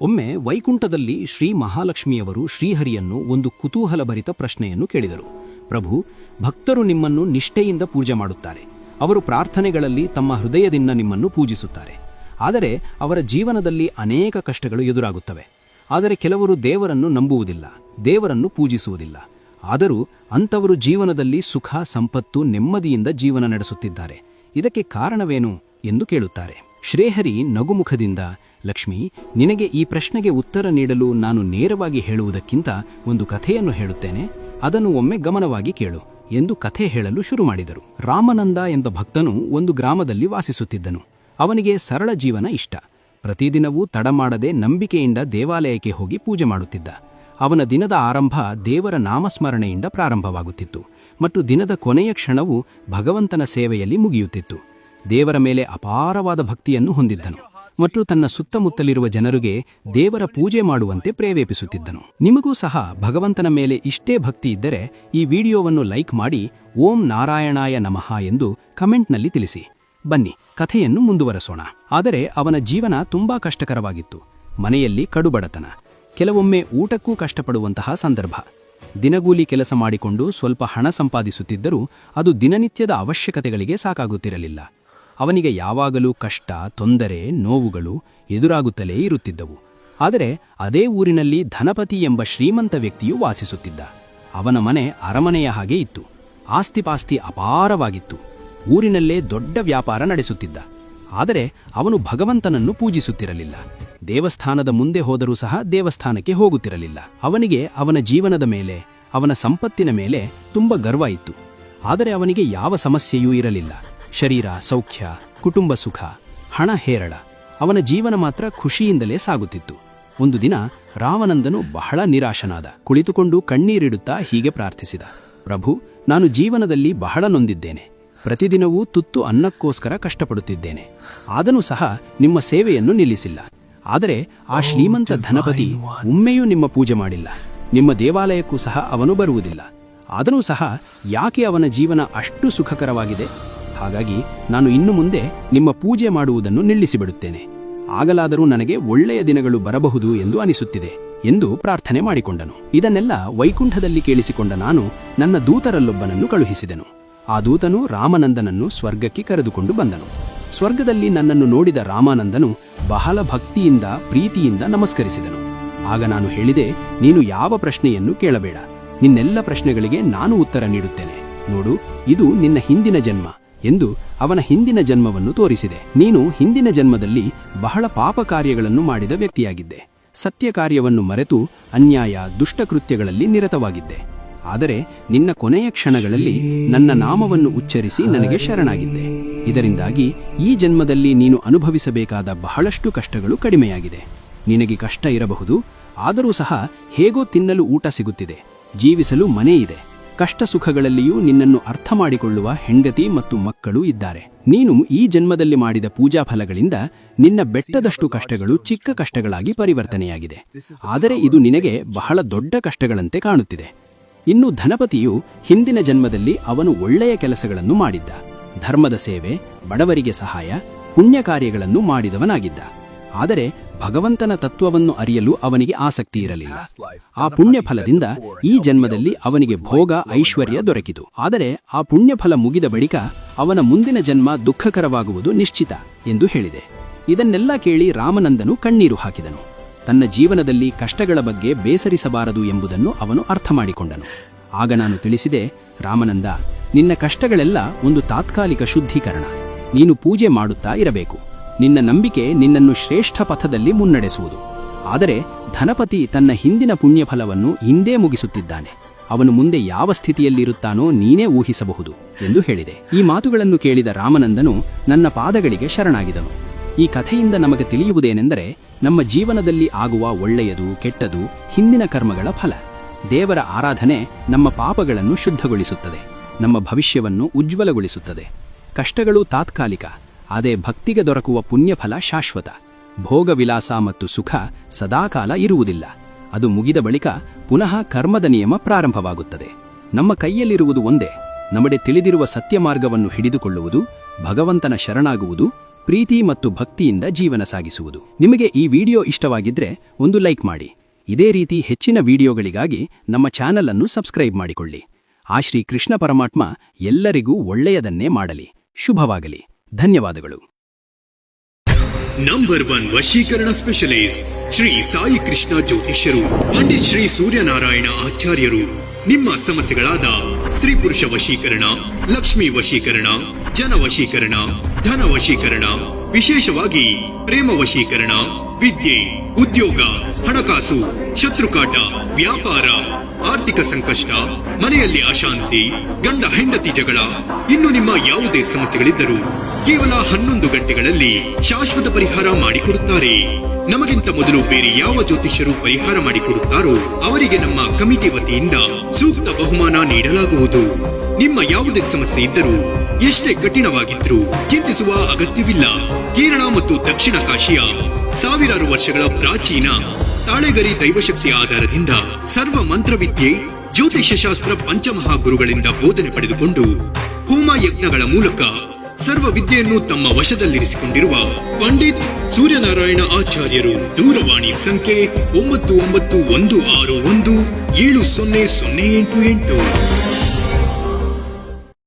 ಒಮ್ಮೆ ವೈಕುಂಠದಲ್ಲಿ ಶ್ರೀ ಮಹಾಲಕ್ಷ್ಮಿಯವರು ಶ್ರೀಹರಿಯನ್ನು ಒಂದು ಕುತೂಹಲಭರಿತ ಪ್ರಶ್ನೆಯನ್ನು ಕೇಳಿದರು. ಪ್ರಭು, ಭಕ್ತರು ನಿಮ್ಮನ್ನು ನಿಷ್ಠೆಯಿಂದ ಪೂಜೆ ಮಾಡುತ್ತಾರೆ. ಅವರು ಪ್ರಾರ್ಥನೆಗಳಲ್ಲಿ ತಮ್ಮ ಹೃದಯದಿಂದ ನಿಮ್ಮನ್ನು ಪೂಜಿಸುತ್ತಾರೆ. ಆದರೆ ಅವರ ಜೀವನದಲ್ಲಿ ಅನೇಕ ಕಷ್ಟಗಳು ಎದುರಾಗುತ್ತವೆ. ಆದರೆ ಕೆಲವರು ದೇವರನ್ನು ನಂಬುವುದಿಲ್ಲ, ದೇವರನ್ನು ಪೂಜಿಸುವುದಿಲ್ಲ. ಆದರೂ ಅಂಥವರು ಜೀವನದಲ್ಲಿ ಸುಖ, ಸಂಪತ್ತು, ನೆಮ್ಮದಿಯಿಂದ ಜೀವನ ನಡೆಸುತ್ತಿದ್ದಾರೆ. ಇದಕ್ಕೆ ಕಾರಣವೇನು? ಎಂದು ಕೇಳುತ್ತಾರೆ. ಶ್ರೇಹರಿ ನಗುಮುಖದಿಂದ ಲಕ್ಷ್ಮಿ, ನಿನಗೆ ಈ ಪ್ರಶ್ನೆಗೆ ಉತ್ತರ ನೀಡಲು ನಾನು ನೇರವಾಗಿ ಹೇಳುವುದಕ್ಕಿಂತ ಒಂದು ಕಥೆಯನ್ನು ಹೇಳುತ್ತೇನೆ. ಅದನ್ನು ಒಮ್ಮೆ ಗಮನವಾಗಿ ಕೇಳು ಎಂದು ಕಥೆ ಹೇಳಲು ಶುರು ಮಾಡಿದರು. ರಾಮನಂದ ಎಂಬ ಭಕ್ತನು ಒಂದು ಗ್ರಾಮದಲ್ಲಿ ವಾಸಿಸುತ್ತಿದ್ದನು. ಅವನಿಗೆ ಸರಳ ಜೀವನ ಇಷ್ಟ. ಪ್ರತಿದಿನವೂ ತಡಮಾಡದೆ ನಂಬಿಕೆಯಿಂದ ದೇವಾಲಯಕ್ಕೆ ಹೋಗಿ ಪೂಜೆ ಮಾಡುತ್ತಿದ್ದ. ಅವನ ದಿನದ ಆರಂಭ ದೇವರ ನಾಮಸ್ಮರಣೆಯಿಂದ ಪ್ರಾರಂಭವಾಗುತ್ತಿತ್ತು ಮತ್ತು ದಿನದ ಕೊನೆಯ ಕ್ಷಣವು ಭಗವಂತನ ಸೇವೆಯಲ್ಲಿ ಮುಗಿಯುತ್ತಿತ್ತು. ದೇವರ ಮೇಲೆ ಅಪಾರವಾದ ಭಕ್ತಿಯನ್ನು ಹೊಂದಿದ್ದನು. ಮತ್ತು ತನ್ನ ಸುತ್ತಮುತ್ತಲಿರುವ ಜನರಿಗೆ ದೇವರ ಪೂಜೆ ಮಾಡುವಂತೆ ಪ್ರೇರೇಪಿಸುತ್ತಿದ್ದನು. ನಿಮಗೂ ಸಹ ಭಗವಂತನ ಮೇಲೆ ಇಷ್ಟೇ ಭಕ್ತಿ ಇದ್ದರೆ ಈ ವಿಡಿಯೋವನ್ನು ಲೈಕ್ ಮಾಡಿ ಓಂ ನಾರಾಯಣಾಯ ನಮಃ ಎಂದು ಕಮೆಂಟ್ನಲ್ಲಿ ತಿಳಿಸಿ. ಬನ್ನಿ, ಕಥೆಯನ್ನು ಮುಂದುವರೆಸೋಣ. ಆದರೆ ಅವನ ಜೀವನ ತುಂಬಾ ಕಷ್ಟಕರವಾಗಿತ್ತು. ಮನೆಯಲ್ಲಿ ಕಡುಬಡತನ. ಕೆಲವೊಮ್ಮೆ ಊಟಕ್ಕೂ ಕಷ್ಟಪಡುವಂತಹ ಸಂದರ್ಭ. ದಿನಗೂಲಿ ಕೆಲಸ ಮಾಡಿಕೊಂಡು ಸ್ವಲ್ಪ ಹಣ ಸಂಪಾದಿಸುತ್ತಿದ್ದರೂ ಅದು ದಿನನಿತ್ಯದ ಅವಶ್ಯಕತೆಗಳಿಗೆ ಸಾಕಾಗುತ್ತಿರಲಿಲ್ಲ. ಅವನಿಗೆ ಯಾವಾಗಲೂ ಕಷ್ಟ, ತೊಂದರೆ, ನೋವುಗಳು ಎದುರಾಗುತ್ತಲೇ ಇರುತ್ತಿದ್ದವು. ಆದರೆ ಅದೇ ಊರಿನಲ್ಲಿ ಧನಪತಿ ಎಂಬ ಶ್ರೀಮಂತ ವ್ಯಕ್ತಿಯು ವಾಸಿಸುತ್ತಿದ್ದ. ಅವನ ಮನೆ ಅರಮನೆಯ ಹಾಗೆ ಇತ್ತು. ಆಸ್ತಿಪಾಸ್ತಿ ಅಪಾರವಾಗಿತ್ತು. ಊರಿನಲ್ಲೇ ದೊಡ್ಡ ವ್ಯಾಪಾರ ನಡೆಸುತ್ತಿದ್ದ. ಆದರೆ ಅವನು ಭಗವಂತನನ್ನು ಪೂಜಿಸುತ್ತಿರಲಿಲ್ಲ. ದೇವಸ್ಥಾನದ ಮುಂದೆ ಹೋದರೂ ಸಹ ದೇವಸ್ಥಾನಕ್ಕೆ ಹೋಗುತ್ತಿರಲಿಲ್ಲ. ಅವನಿಗೆ ಅವನ ಜೀವನದ ಮೇಲೆ, ಅವನ ಸಂಪತ್ತಿನ ಮೇಲೆ ತುಂಬ ಗರ್ವ ಇತ್ತು. ಆದರೆ ಅವನಿಗೆ ಯಾವ ಸಮಸ್ಯೆಯೂ ಇರಲಿಲ್ಲ. ಶರೀರ ಸೌಖ್ಯ ಕುಟುಂಬ ಸುಖ ಹಣ ಹೇರಳ ಅವನ ಜೀವನ ಮಾತ್ರ ಖುಷಿಯಿಂದಲೇ ಸಾಗುತ್ತಿತ್ತು. ಒಂದು ದಿನ ರಾವನಂದನು ಬಹಳ ನಿರಾಶನಾದ ಕುಳಿತುಕೊಂಡು ಕಣ್ಣೀರಿಡುತ್ತಾ ಹೀಗೆ ಪ್ರಾರ್ಥಿಸಿದ ಪ್ರಭು ನಾನು ಜೀವನದಲ್ಲಿ ಬಹಳ ನೊಂದಿದ್ದೇನೆ. ಪ್ರತಿದಿನವೂ ತುತ್ತು ಅನ್ನಕ್ಕೋಸ್ಕರ ಕಷ್ಟಪಡುತ್ತಿದ್ದೇನೆ. ಆದನೂ ಸಹ ನಿಮ್ಮ ಸೇವೆಯನ್ನು ನಿಲ್ಲಿಸಿಲ್ಲ. ಆದರೆ ಆ ಶ್ರೀಮಂತ ಧನಪತಿ ಒಮ್ಮೆಯೂ ನಿಮ್ಮ ಪೂಜೆ ಮಾಡಿಲ್ಲ. ನಿಮ್ಮ ದೇವಾಲಯಕ್ಕೂ ಸಹ ಅವನು ಬರುವುದಿಲ್ಲ. ಆದನೂ ಸಹ ಯಾಕೆ ಅವನ ಜೀವನ ಅಷ್ಟು ಸುಖಕರವಾಗಿದೆ? ಹಾಗಾಗಿ ನಾನು ಇನ್ನು ಮುಂದೆ ನಿಮ್ಮ ಪೂಜೆ ಮಾಡುವುದನ್ನು ನಿಲ್ಲಿಸಿಬಿಡುತ್ತೇನೆ. ಆಗಲಾದರೂ ನನಗೆ ಒಳ್ಳೆಯ ದಿನಗಳು ಬರಬಹುದು ಎಂದು ಅನಿಸುತ್ತಿದೆ ಎಂದು ಪ್ರಾರ್ಥನೆ ಮಾಡಿಕೊಂಡನು. ಇದನ್ನೆಲ್ಲ ವೈಕುಂಠದಲ್ಲಿ ಕೇಳಿಸಿಕೊಂಡ ನಾನು ನನ್ನ ದೂತರಲ್ಲೊಬ್ಬನನ್ನು ಕಳುಹಿಸಿದೆನು. ಆ ದೂತನು ರಾಮನಂದನನ್ನು ಸ್ವರ್ಗಕ್ಕೆ ಕರೆದುಕೊಂಡು ಬಂದನು. ಸ್ವರ್ಗದಲ್ಲಿ ನನ್ನನ್ನು ನೋಡಿದ ರಾಮಾನಂದನು ಬಹಳ ಭಕ್ತಿಯಿಂದ, ಪ್ರೀತಿಯಿಂದ ನಮಸ್ಕರಿಸಿದನು. ಆಗ ನಾನು ಹೇಳಿದೆ, ನೀನು ಯಾವ ಪ್ರಶ್ನೆಯನ್ನು ಕೇಳಬೇಡ. ನಿನ್ನೆಲ್ಲ ಪ್ರಶ್ನೆಗಳಿಗೆ ನಾನು ಉತ್ತರ ನೀಡುತ್ತೇನೆ. ನೋಡು, ಇದು ನಿನ್ನ ಹಿಂದಿನ ಜನ್ಮ. ಎಂದು ಅವನ ಹಿಂದಿನ ಜನ್ಮವನ್ನು ತೋರಿಸಿದೆ. ನೀನು ಹಿಂದಿನ ಜನ್ಮದಲ್ಲಿ ಬಹಳ ಪಾಪ ಕಾರ್ಯಗಳನ್ನು ಮಾಡಿದ ವ್ಯಕ್ತಿಯಾಗಿದ್ದೆ. ಸತ್ಯ ಕಾರ್ಯವನ್ನು ಮರೆತು ಅನ್ಯಾಯ, ದುಷ್ಟಕೃತ್ಯಗಳಲ್ಲಿ ನಿರತವಾಗಿದ್ದೆ. ಆದರೆ ನಿನ್ನ ಕೊನೆಯ ಕ್ಷಣಗಳಲ್ಲಿ ನನ್ನ ನಾಮವನ್ನು ಉಚ್ಚರಿಸಿ ನನಗೆ ಶರಣಾಗಿದ್ದೆ. ಇದರಿಂದಾಗಿ ಈ ಜನ್ಮದಲ್ಲಿ ನೀನು ಅನುಭವಿಸಬೇಕಾದ ಬಹಳಷ್ಟು ಕಷ್ಟಗಳು ಕಡಿಮೆಯಾಗಿದೆ. ನಿನಗೆ ಕಷ್ಟ ಇರಬಹುದು, ಆದರೂ ಸಹ ಹೇಗೋ ತಿನ್ನಲು ಊಟ ಸಿಗುತ್ತಿದೆ, ಜೀವಿಸಲು ಮನೆ ಇದೆ ಕಷ್ಟ ಸುಖಗಳಲ್ಲಿಯೂ ನಿನ್ನನ್ನು ಅರ್ಥ ಮಾಡಿಕೊಳ್ಳುವ ಹೆಂಡತಿ ಮತ್ತು ಮಕ್ಕಳು ಇದ್ದಾರೆ. ನೀನು ಈ ಜನ್ಮದಲ್ಲಿ ಮಾಡಿದ ಪೂಜಾ ಫಲಗಳಿಂದ ನಿನ್ನ ಬೆಟ್ಟದಷ್ಟು ಕಷ್ಟಗಳು ಚಿಕ್ಕ ಕಷ್ಟಗಳಾಗಿ ಪರಿವರ್ತನೆಯಾಗಿದೆ. ಆದರೆ ಇದು ನಿನಗೆ ಬಹಳ ದೊಡ್ಡ ಕಷ್ಟಗಳಂತೆ ಕಾಣುತ್ತಿದೆ. ಇನ್ನು ಧನಪತಿಯು ಹಿಂದಿನ ಜನ್ಮದಲ್ಲಿ ಅವನು ಒಳ್ಳೆಯ ಕೆಲಸಗಳನ್ನು ಮಾಡಿದ್ದ. ಧರ್ಮದ ಸೇವೆ, ಬಡವರಿಗೆ ಸಹಾಯ ಪುಣ್ಯ ಕಾರ್ಯಗಳನ್ನು ಮಾಡಿದವನಾಗಿದ್ದ. ಆದರೆ ಭಗವಂತನ ತತ್ವವನ್ನು ಅರಿಯಲು ಅವನಿಗೆ ಆಸಕ್ತಿ ಇರಲಿಲ್ಲ. ಆ ಪುಣ್ಯ ಫಲದಿಂದ ಈ ಜನ್ಮದಲ್ಲಿ ಅವನಿಗೆ ಭೋಗ, ಐಶ್ವರ್ಯ ದೊರಕಿತು. ಆದರೆ ಆ ಪುಣ್ಯಫಲ ಮುಗಿದ ಬಳಿಕ ಅವನ ಮುಂದಿನ ಜನ್ಮ ದುಃಖಕರವಾಗುವುದು ನಿಶ್ಚಿತ ಎಂದು ಹೇಳಿದೆ. ಇದನ್ನೆಲ್ಲ ಕೇಳಿ ರಾಮನಂದನು ಕಣ್ಣೀರು ಹಾಕಿದನು. ತನ್ನ ಜೀವನದಲ್ಲಿ ಕಷ್ಟಗಳ ಬಗ್ಗೆ ಬೇಸರಿಸಬಾರದು ಎಂಬುದನ್ನು ಅವನು ಅರ್ಥ ಮಾಡಿಕೊಂಡನು ಆಗ ನಾನು ತಿಳಿಸಿದೆ, ರಾಮನಂದ, ನಿನ್ನ ಕಷ್ಟಗಳೆಲ್ಲ ಒಂದು ತಾತ್ಕಾಲಿಕ ಶುದ್ಧೀಕರಣ. ನೀನು ಪೂಜೆ ಮಾಡುತ್ತಾ ಇರಬೇಕು. ನಿನ್ನ ನಂಬಿಕೆ ನಿನ್ನನ್ನು ಶ್ರೇಷ್ಠ ಪಥದಲ್ಲಿ ಮುನ್ನಡೆಸುವುದು. ಆದರೆ ಧನಪತಿ ತನ್ನ ಹಿಂದಿನ ಪುಣ್ಯಫಲವನ್ನು ಹಿಂದೇ ಮುಗಿಸುತ್ತಿದ್ದಾನೆ. ಅವನು ಮುಂದೆ ಯಾವ ಸ್ಥಿತಿಯಲ್ಲಿರುತ್ತಾನೋ ನೀನೇ ಊಹಿಸಬಹುದು ಎಂದು ಹೇಳಿದೆ. ಈ ಮಾತುಗಳನ್ನು ಕೇಳಿದ ರಾಮನಂದನು ನನ್ನ ಪಾದಗಳಿಗೆ ಶರಣಾಗಿದನು. ಈ ಕಥೆಯಿಂದ ನಮಗೆ ತಿಳಿಯುವುದೇನೆಂದರೆ ನಮ್ಮ ಜೀವನದಲ್ಲಿ ಆಗುವ ಒಳ್ಳೆಯದು, ಕೆಟ್ಟದು ಹಿಂದಿನ ಕರ್ಮಗಳ ಫಲ. ದೇವರ ಆರಾಧನೆ ನಮ್ಮ ಪಾಪಗಳನ್ನು ಶುದ್ಧಗೊಳಿಸುತ್ತದೆ. ನಮ್ಮ ಭವಿಷ್ಯವನ್ನು ಉಜ್ವಲಗೊಳಿಸುತ್ತದೆ. ಕಷ್ಟಗಳು ತಾತ್ಕಾಲಿಕ. ಅದೇ ಭಕ್ತಿಗೆ ದೊರಕುವ ಪುಣ್ಯಫಲ ಶಾಶ್ವತ. ಭೋಗವಿಲಾಸ ಮತ್ತು ಸುಖ ಸದಾಕಾಲ ಇರುವುದಿಲ್ಲ. ಅದು ಮುಗಿದ ಬಳಿಕ ಪುನಃ ಕರ್ಮದ ನಿಯಮ ಪ್ರಾರಂಭವಾಗುತ್ತದೆ. ನಮ್ಮ ಕೈಯಲ್ಲಿರುವುದು ಒಂದೇ. ನಮಗೆ ತಿಳಿದಿರುವ ಸತ್ಯ ಮಾರ್ಗವನ್ನು ಹಿಡಿದುಕೊಳ್ಳುವುದು, ಭಗವಂತನ ಶರಣಾಗುವುದು, ಪ್ರೀತಿ ಮತ್ತು ಭಕ್ತಿಯಿಂದ ಜೀವನ ಸಾಗಿಸುವುದು. ನಿಮಗೆ ಈ ವಿಡಿಯೋ ಇಷ್ಟವಾಗಿದ್ರೆ ಒಂದು ಲೈಕ್ ಮಾಡಿ. ಇದೇ ರೀತಿ ಹೆಚ್ಚಿನ ವಿಡಿಯೋಗಳಿಗಾಗಿ ನಮ್ಮ ಚಾನಲ್ ಅನ್ನು ಸಬ್ಸ್ಕ್ರೈಬ್ ಮಾಡಿಕೊಳ್ಳಿ. ಆ ಶ್ರೀ ಕೃಷ್ಣ ಪರಮಾತ್ಮ ಎಲ್ಲರಿಗೂ ಒಳ್ಳೆಯದನ್ನೇ ಮಾಡಲಿ. ಶುಭವಾಗಲಿ. ಧನ್ಯವಾದಗಳು. ನಂಬರ್ ಒನ್ ವಶೀಕರಣ ಸ್ಪೆಷಲಿಸ್ಟ್ ಶ್ರೀ ಸಾಯಿ ಕೃಷ್ಣ ಜ್ಯೋತಿಷ್ಯರು, ಪಂಡಿತ್ ಶ್ರೀ ಸೂರ್ಯನಾರಾಯಣ ಆಚಾರ್ಯರು. ನಿಮ್ಮ ಸಮಸ್ಯೆಗಳಾದ ಸ್ತ್ರೀ ಪುರುಷ ವಶೀಕರಣ, ಲಕ್ಷ್ಮಿ ವಶೀಕರಣ, ಜನ ವಶೀಕರಣ, ಧನ ವಶೀಕರಣ, ವಿಶೇಷವಾಗಿ ಪ್ರೇಮ ವಶೀಕರಣ, ವಿದ್ಯೆ, ಉದ್ಯೋಗ, ಹಣಕಾಸು, ಶತ್ರುಕಾಟ, ವ್ಯಾಪಾರ, ಆರ್ಥಿಕ ಸಂಕಷ್ಟ ಮನೆಯಲ್ಲಿ ಅಶಾಂತಿ, ಗಂಡ ಹೆಂಡತಿ ಜಗಳ, ಇನ್ನು ನಿಮ್ಮ ಯಾವುದೇ ಸಮಸ್ಯೆಗಳಿದ್ದರೂ ಕೇವಲ ಹನ್ನೊಂದು ಗಂಟೆಗಳಲ್ಲಿ ಶಾಶ್ವತ ಪರಿಹಾರ ಮಾಡಿಕೊಡುತ್ತಾರೆ. ನಮಗಿಂತ ಮೊದಲು ಬೇರೆ ಯಾವ ಜ್ಯೋತಿಷ್ಯರು ಪರಿಹಾರ ಮಾಡಿಕೊಡುತ್ತಾರೋ ಅವರಿಗೆ ನಮ್ಮ ಕಮಿಟಿ ವತಿಯಿಂದ ಸೂಕ್ತ ಬಹುಮಾನ ನೀಡಲಾಗುವುದು. ನಿಮ್ಮ ಯಾವುದೇ ಸಮಸ್ಯೆ ಇದ್ದರೂ ಎಷ್ಟೇ ಕಠಿಣವಾಗಿದ್ರೂ ಚಿಂತಿಸುವ ಅಗತ್ಯವಿಲ್ಲ. ಕೇರಳ ಮತ್ತು ದಕ್ಷಿಣ ಕಾಶಿಯ ಸಾವಿರಾರು ವರ್ಷಗಳ ಪ್ರಾಚೀನ ತಾಳೆಗರಿ ದೈವಶಕ್ತಿ ಆಧಾರದಿಂದ ಸರ್ವ ಮಂತ್ರವಿದ್ಯೆ ಜ್ಯೋತಿಷ್ಯ ಶಾಸ್ತ್ರ ಪಂಚಮಹಾಗುರುಗಳಿಂದ ಬೋಧನೆ ಪಡೆದುಕೊಂಡು ಹೋಮ ಯಜ್ಞಗಳ ಮೂಲಕ ಸರ್ವ ವಿದ್ಯೆಯನ್ನು ತಮ್ಮ ವಶದಲ್ಲಿರಿಸಿಕೊಂಡಿರುವ ಪಂಡಿತ್ ಸೂರ್ಯನಾರಾಯಣ ಆಚಾರ್ಯರು ದೂರವಾಣಿ ಸಂಖ್ಯೆ ಒಂಬತ್ತು ಒಂಬತ್ತು ಒಂದು ಆರು ಒಂದು ಏಳು ಸೊನ್ನೆ ಸೊನ್ನೆ ಎಂಟು ಎಂಟು.